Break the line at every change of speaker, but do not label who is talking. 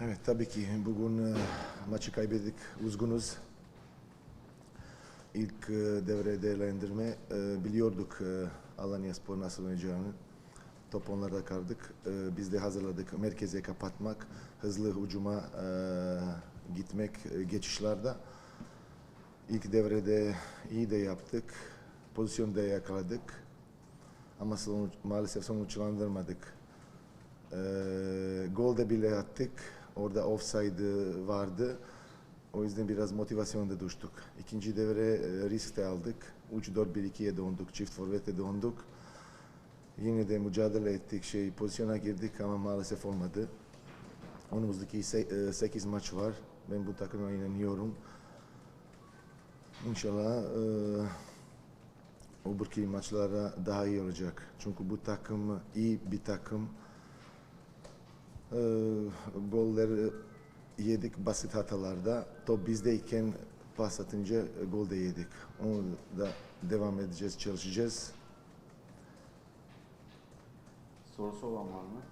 Evet tabii ki bugün e, maçı kaybettik. Üzgünüz. İlk e, devre değerlendirme e, biliyorduk Alanya Spor nasıl oynayacağını. Top onlarda kaldık. Biz de hazırladık. Merkeze kapatmak, hızlı hücuma gitmek geçişlerde. İlk devrede iyi de yaptık. Pozisyon da yakaladık. Ama sonuç, maalesef sonuçlandırmadık. Ee, gol de bile attık. Orada offside vardı. O yüzden biraz motivasyonda düştük. İkinci devre e, risk de aldık. 3-4-1-2'ye döndük. Çift forvete döndük. Yine de mücadele ettik. Şey, pozisyona girdik ama maalesef olmadı. Önümüzdeki 8 maç var. Ben bu takıma inanıyorum. İnşallah e, öbürki maçlara daha iyi olacak. Çünkü bu takım iyi bir takım. Ee, golleri yedik basit hatalarda. Top bizdeyken pas atınca gol de yedik. Onu da devam edeceğiz, çalışacağız.
Sorusu olan var mı?